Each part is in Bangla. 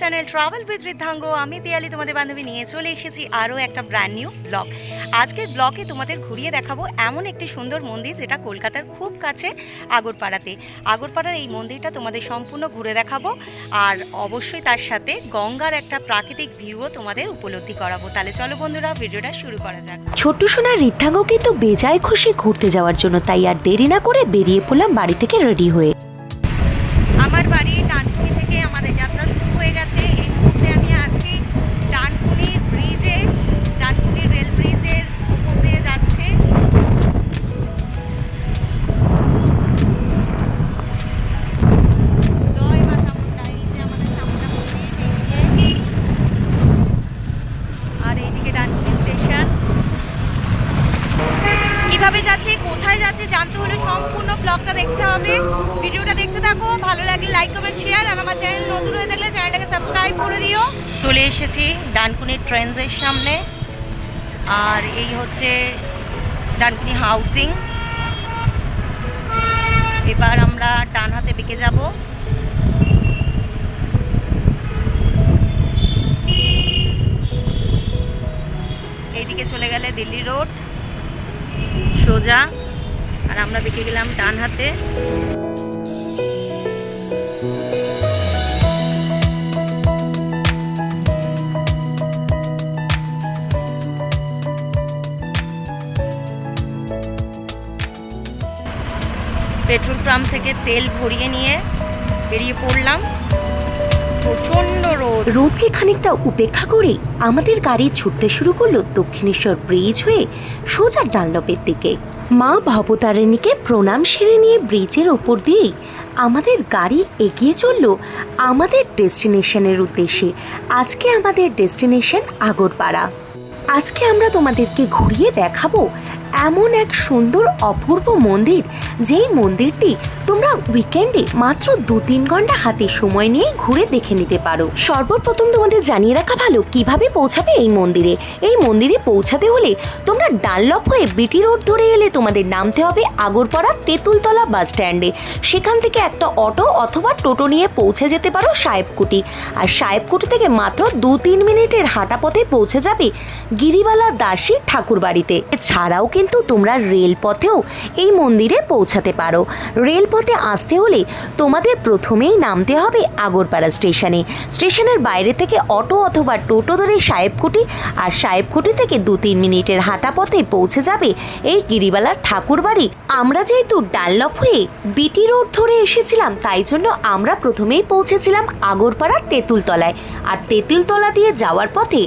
চ্যানেল ট্রাভেল উইথ ঋদ্ধাঙ্গ আমি পিয়ালি তোমাদের বান্ধবী নিয়ে চলে এসেছি আরও একটা ব্র্যান্ড নিউ ব্লগ আজকের ব্লগে তোমাদের ঘুরিয়ে দেখাবো এমন একটি সুন্দর মন্দির যেটা কলকাতার খুব কাছে আগরপাড়াতে। আগরপাড়ার এই মন্দিরটা তোমাদের সম্পূর্ণ ঘুরে দেখাবো আর অবশ্যই তার সাথে গঙ্গার একটা প্রাকৃতিক ভিউও তোমাদের উপলব্ধি করাবো। তাহলে চলো বন্ধুরা ভিডিওটা শুরু করা যাক। ছোট্ট সোনার ঋদ্ধাঙ্গকে তো বেজায় খুশি ঘুরতে যাওয়ার জন্য তাই আর দেরি না করে বেরিয়ে পড়লাম বাড়ি থেকে রেডি হয়ে। আমার বাড়ি ডানকুনি থেকে আমাদের গেছে এই কীভাবে যাচ্ছে, কোথায় যাচ্ছে, জানতে হলে সম্পূর্ণ ব্লগটা দেখতে হবে। ভিডিওটা দেখতে থাকো, ভালো লাগলে লাইক কমেন্ট শেয়ার আর আমার চ্যানেল নতুন হয়ে থাকলে চ্যানেলটাকে সাবস্ক্রাইব করে দিও। চলে এসেছি ডানকুনি ট্রেন্সের সামনে। আর এই হচ্ছে ডানকুনি হাউজিং এবার আমরা ডান হাতে বেঁকে যাব। এইদিকে চলে গেলে দিল্লি রোড সোজা আর আমরা বেঁকে গেলাম ডান হাতে। পেট্রোল পাম্প থেকে তেল ভরিয়ে নিয়ে বেরিয়ে পড়লাম। প্রচণ্ড রোদকে খানিকটা উপেক্ষা করে আমাদের গাড়ি ছুটতে শুরু করল দক্ষিণেশ্বর ব্রিজ হয়ে সোজা ডানলপের দিকে। মা ভবতারিণীকে প্রণাম সেরে নিয়ে ব্রিজের ওপর দিয়েই আমাদের গাড়ি এগিয়ে চলল আমাদের ডেস্টিনেশনের উদ্দেশ্যে। আজকে আমাদের ডেস্টিনেশন আগরপাড়া। আজকে আমরা তোমাদেরকে ঘুরিয়ে দেখাবো এমন এক সুন্দর অপূর্ব মন্দির, যেই মন্দিরটি তোমরা উইকেন্ডে মাত্র দু তিন ঘণ্টা হাতে সময় নিয়ে ঘুরে দেখে নিতে পারো। সর্বপ্রথম তোমাদের জানিয়ে রাখা ভালো, কীভাবে পৌঁছাবে এই মন্দিরে? এই মন্দিরে পৌঁছাতে হলে তোমরা ডানলপ হয়ে বিটি রোড ধরে এলে তোমাদের নামতে হবে আগরপাড়া তেঁতুলতলা বাস স্ট্যান্ডে। সেখান থেকে একটা অটো অথবা টোটো নিয়ে পৌঁছে যেতে পারো সাহেবকুটি। আর সাহেবকুটি থেকে মাত্র দু তিন মিনিটের হাঁটা পথে পৌঁছে যাবে গিরিবালা দাসী ঠাকুর বাড়িতে এছাড়াও কিন্তু তোমরা রেলপথেও এই মন্দিরে পৌঁছাতে পারো। রেলপথে আসতে হলে তোমাদের প্রথমেই নামতে হবে আগরপাড়া স্টেশনে। স্টেশনের বাইরে থেকে অটো অথবা টোটো ধরে সাহেবকুটি আর সাহেবকুটি থেকে দু তিন মিনিটের হাঁটা পথে পৌঁছে যাবে এই গিরিবালার ঠাকুর বাড়ি আমরা যেহেতু ডানলপ হয়ে বিটি রোড ধরে এসেছিলাম, তাই জন্য আমরা প্রথমেই পৌঁছেছিলাম আগরপাড়ার তেঁতুলতলায়। আর তেঁতুলতলা দিয়ে যাওয়ার পথে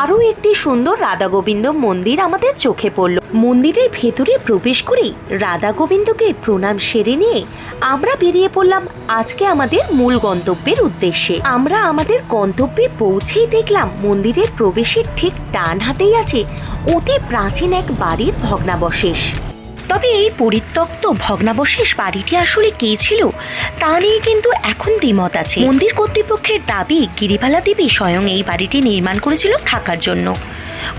আরও একটি সুন্দর রাধা গোবিন্দ মন্দির আমাদের চোখে পড়ল। মন্দিরের ভেতরে প্রবেশ করে রাধা গোবিন্দকে প্রণাম সেরে নিয়ে আমরা বেরিয়ে পড়লাম আজকে আমাদের মূল গন্তব্যের উদ্দেশ্যে। আমরা আমাদের গন্তব্যে পৌঁছেই দেখলাম মন্দিরের প্রবেশের ঠিক ডান হাতেই আছে অতি প্রাচীন এক বাড়ির ভগ্নাবশেষ। তবে এই পরিত্যক্ত ভগ্নাবশেষ বাড়িটি আসলে কে ছিল তা নিয়ে কিন্তু এখন দ্বিমত আছে। মন্দির কর্তৃপক্ষের দাবি গিরিবালা দেবী স্বয়ং এই বাড়িটি নির্মাণ করেছিল থাকার জন্য।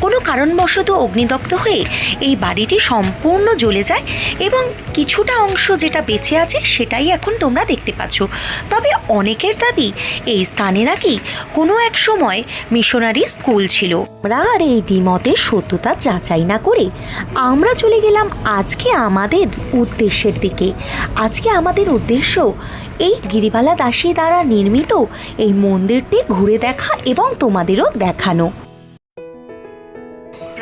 কোনো কারণবশত অগ্নিদগ্ধ হয়ে এই বাড়িটি সম্পূর্ণ জ্বলে যায় এবং কিছুটা অংশ যেটা বেঁচে আছে সেটাই এখন তোমরা দেখতে পাচ্ছ। তবে অনেকের দাবি, এই স্থানে নাকি কোনো এক সময় মিশনারি স্কুল ছিল। আমরা আর এই দ্বিমতের সত্যতা যাচাই না করে আমরা চলে গেলাম আজকে আমাদের উদ্দেশ্যের দিকে। আজকে আমাদের উদ্দেশ্য এই গিরিবালা দাসী দ্বারা নির্মিত এই মন্দিরটি ঘুরে দেখা এবং তোমাদেরও দেখানো।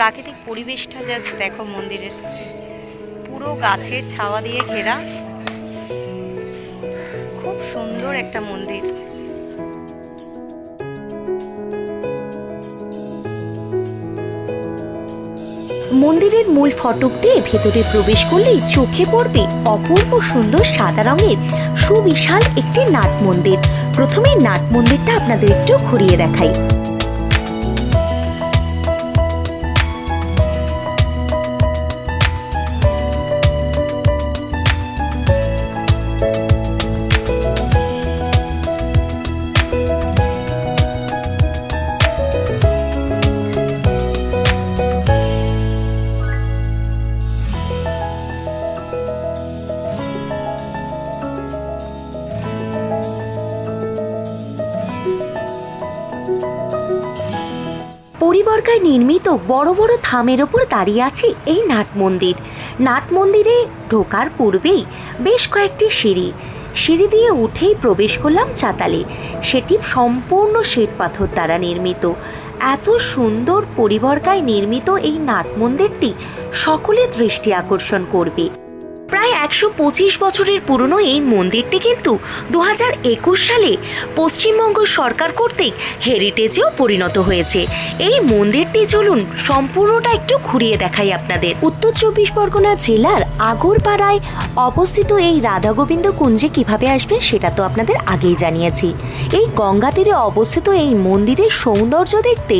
প্রাকৃতিক পরিবেশটা জাস্ট দেখো মন্দিরের। পুরো গাছের ছাওয়া দিয়ে ঘেরা। খুব সুন্দর একটা মন্দির। মন্দিরের মূল ফটক দিয়ে ভেতরে প্রবেশ করলেই চোখে পড়বে অপূর্ব সুন্দর সাদা রঙের সুবিশাল একটি নাট মন্দির। প্রথমে নাট মন্দিরটা আপনাদের একটু ঘুরিয়ে দেখাই। পরিবর্গায় নির্মিত বড় বড় থামের ওপর দাঁড়িয়ে আছে এই নাট মন্দির। নাট মন্দিরে ঢোকার পূর্বেই বেশ কয়েকটি সিঁড়ি। সিঁড়ি দিয়ে উঠেই প্রবেশ করলাম চাতালে। সেটি সম্পূর্ণ শ্বেত পাথর দ্বারা নির্মিত। এত সুন্দর পরিবর্গায় নির্মিত এই নাট মন্দিরটি সকলের দৃষ্টি আকর্ষণ করবে। প্রায় একশো পঁচিশ বছরের পুরনো এই মন্দিরটি কিন্তু দু সালে পশ্চিমবঙ্গ সরকার কর্তৃক হেরিটেজেও পরিণত হয়েছে। এই মন্দিরটি চলুন সম্পূর্ণটা একটু ঘুরিয়ে দেখাই আপনাদের। উত্তর চব্বিশ পরগনা জেলার আগরপাড়ায় অবস্থিত এই রাধা গোবিন্দ কুঞ্জে কীভাবে আসবে সেটা তো আপনাদের আগেই জানিয়েছি। এই গঙ্গা তীরে অবস্থিত এই মন্দিরের সৌন্দর্য দেখতে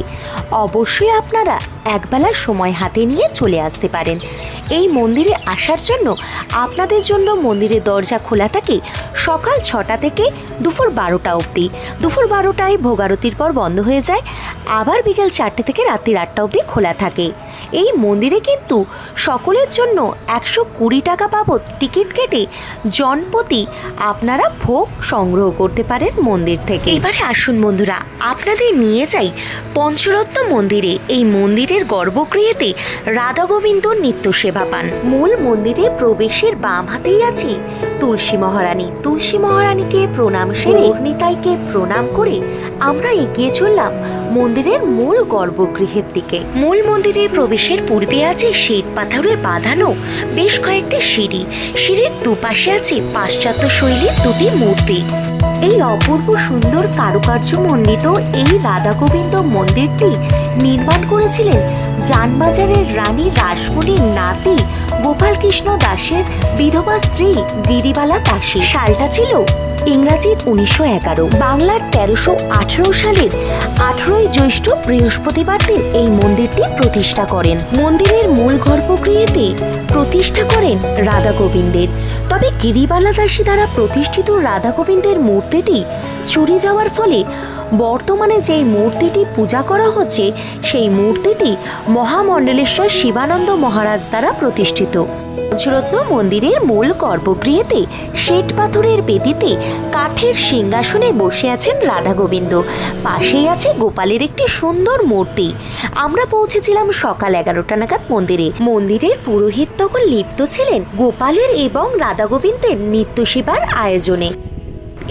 অবশ্যই আপনারা একবেলা সময় হাতে নিয়ে চলে আসতে পারেন। এই মন্দিরে আসার জন্য আপনাদের জন্য মন্দিরের দরজা খোলা থাকে সকাল ছটা থেকে দুপুর বারোটা অবধি। দুপুর বারোটায় ভোগারতির পর বন্ধ হয়ে যায়। আবার বিকেল চারটে থেকে রাত্রির আটটা অবধি খোলা থাকে। এই মন্দিরে কিন্তু সকলের জন্য একশো কুড়ি টাকা বাবদ টিকিট কেটে জনপতি আপনারা ভোগ সংগ্রহ করতে পারেন মন্দির থেকে। এবারে আসুন বন্ধুরা, আপনাদের নিয়ে যাই পঞ্চরত্ন মন্দিরে এই মন্দিরের গর্ভগৃহেতে রাধা গোবিন্দ নিত্য সেবা পান মূল মন্দিরে প্রবেশের বাম হাতেই আছে। তুলসী মহারানী, তুলসী মহারানীকে প্রণাম সেরে অগ্নিতাইকে প্রণাম করে আমরা এগিয়ে চললাম মন্দিরের মূল গর্ভগৃহের দিকে। মূল মন্দিরে প্রবেশের পূর্বে আছে শ্বেত পাথরে বাঁধানো বেশ কয়েকটি সিঁড়ি। সিঁড়ির দুপাশে আছে পাশ্চাত্য শৈলীর দুটি মূর্তি। এই অপূর্ব সুন্দর কারুকার্য মণ্ডিত এই রাধা গোবিন্দ মন্দিরটি নির্মাণ করেছিলেন জানবাজারের রানী রাসমণির নাতি গোপালকৃষ্ণ দাসের বিধবা স্ত্রী গিরিবালা দাসী। সালটা ছিল ইংরাজির উনিশশো এগারো, বাংলার তেরোশো আঠেরো সালের আঠেরোই জ্যৈষ্ঠ বৃহস্পতিবার দিন এই মন্দিরটি প্রতিষ্ঠা করেন। মন্দিরের মূল গর্ভগৃহেতে প্রতিষ্ঠা করেন রাধা গোবিন্দের। তবে গিরিবালা দাসী দ্বারা প্রতিষ্ঠিত রাধা গোবিন্দের মূর্তিটি চুরি যাওয়ার ফলে বর্তমানে যেই মূর্তিটি পূজা করা হচ্ছে, সেই মূর্তিটি মহামণ্ডলেশ্বর শিবানন্দ মহারাজ দ্বারা প্রতিষ্ঠিত। পঞ্চরত্ন মন্দিরের মূল গর্ভগৃহেতে শ্বেত পাথরের বেদিতে কাঠের সিংহাসনে বসে আছেন রাধা গোবিন্দ। পাশেই আছে গোপালের একটি সুন্দর মূর্তি। আমরা পৌঁছেছিলাম সকাল এগারোটা নাগাদ মন্দিরে। মন্দিরের পুরোহিত তখন লিপ্ত ছিলেন গোপালের এবং রাধা গোবিন্দের নিত্য সেবার আয়োজনে।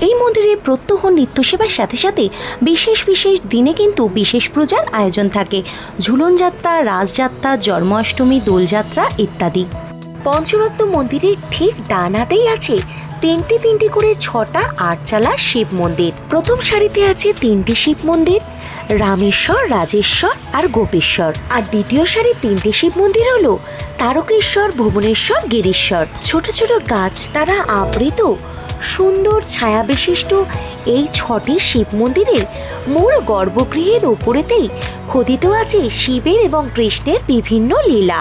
এই মন্দিরে প্রত্যহ নিত্য সেবার সাথে সাথে বিশেষ বিশেষ দিনে কিন্তু বিশেষ পূজার আয়োজন থাকে। ঝুলনযাত্রা, রাজযাত্রা, জন্মাষ্টমী, দোলযাত্রা ইত্যাদি। পঞ্চরত্ন মন্দিরের ঠিক ডান হাতেই আছে তিনটি তিনটি করে ছটা আটচালা শিব মন্দির। প্রথম সারিতে আছে তিনটি শিব মন্দির, রামেশ্বর, রাজেশ্বর আর গোপেশ্বর। আর দ্বিতীয় সারি তিনটি শিব মন্দির হলো তারকেশ্বর, ভুবনেশ্বর, গিরিশ্বর। ছোট ছোট গাছ তারা আবৃত সুন্দর ছায়া বিশিষ্ট এই ছটি শিব মন্দিরের মূল গর্ভগৃহের ওপরেতেই খোদিত আছে শিবের এবং কৃষ্ণের বিভিন্ন লীলা।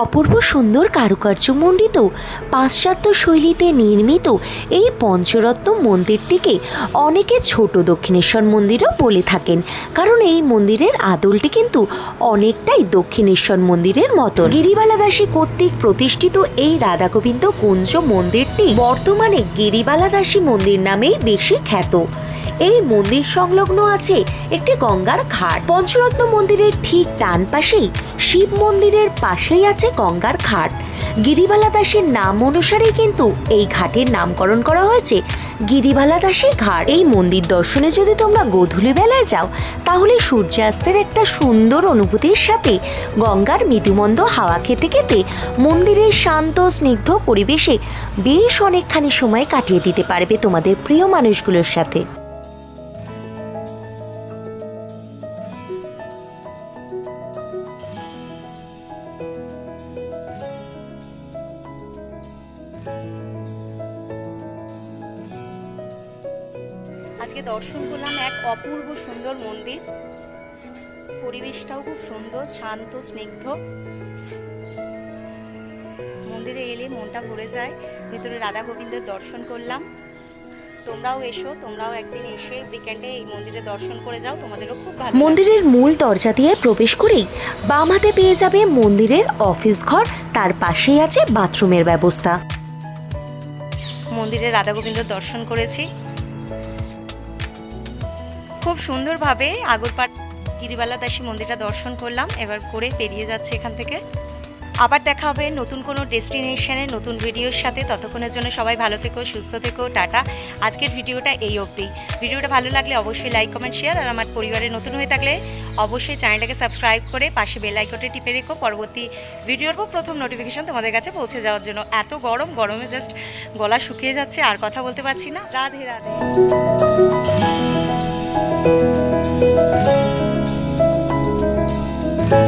অপূর্ব সুন্দর কারুকার্য মণ্ডিত, পাশ্চাত্য শৈলীতে নির্মিত এই পঞ্চরত্ন মন্দিরটিকে অনেকে ছোট দক্ষিণেশ্বর মন্দিরও বলে থাকেন। কারণ এই মন্দিরের আদলটি কিন্তু অনেকটাই দক্ষিণেশ্বর মন্দিরের মতো গিরিবালা দাসী কর্তৃক প্রতিষ্ঠিত এই রাধা গোবিন্দ কুঞ্জ মন্দিরটি বর্তমানে গিরিবালা দাসী মন্দির নামেই বেশি খ্যাত। এই মন্দির সংলগ্ন আছে একটি গঙ্গার ঘাট। পঞ্চরত্ন মন্দিরের ঠিক ডান পাশেই শিব মন্দিরের পাশেই আছে গঙ্গার ঘাট। গিরিবালা দাসের নাম অনুসারেই কিন্তু এই ঘাটের নামকরণ করা হয়েছে গিরিবালা দাসী ঘাট। এই মন্দির দর্শনে যদি তোমরা গোধূলি বেলায় যাও, তাহলে সূর্যাস্তের একটা সুন্দর অনুভূতির সাথে গঙ্গার মৃদুমন্দ হাওয়া খেতে খেতে মন্দিরের শান্ত, স্নিগ্ধ পরিবেশে বেশ অনেকখানি সময় কাটিয়ে দিতে পারবে তোমাদের প্রিয় মানুষগুলোর সাথে। পরিবেশটাও খুব সুন্দর শান্ত স্নিগ্ধ। মন্দিরে এলে মনটা ভরে যায়। ভেতরে রাধা গোবিন্দের দর্শন করলাম। তোমরাও এসো তোমরাও একদিন এসে উইকেন্ডে এই মন্দিরে দর্শন করে যাও তোমাদেরও খুব ভালো মন্দিরের মূল দরজা দিয়ে প্রবেশ করেই বাম হাতে পেয়ে যাবে মন্দিরের অফিস ঘর তার পাশেই আছে বাথরুমের ব্যবস্থা। মন্দিরে রাধা গোবিন্দ দর্শন করেছি। খুব সুন্দরভাবে আগরপাট গিরিবালা দাসী মন্দিরটা দর্শন করলাম, এবার করে পেরিয়ে যাচ্ছে এখান থেকে। আবার দেখা হবে নতুন কোনো ডেস্টিনেশনে, নতুন ভিডিওর সাথে। ততক্ষণের জন্য সবাই ভালো থেকো, সুস্থ থেকো, টাটা। আজকের ভিডিওটা এই অবধি। ভিডিওটা ভালো লাগলে অবশ্যই লাইক কমেন্ট শেয়ার আর আমার পরিবারে নতুন হয়ে থাকলে অবশ্যই চ্যানেলটাকে সাবস্ক্রাইব করে পাশে বেল টিপে রেখো। পরবর্তী ভিডিওর পর প্রথম নোটিফিকেশন তোমাদের কাছে পৌঁছে যাওয়ার জন্য। এত গরম, গরমে জাস্ট গলা শুকিয়ে যাচ্ছে, আর কথা বলতে পারছি না। রাধে রাধে।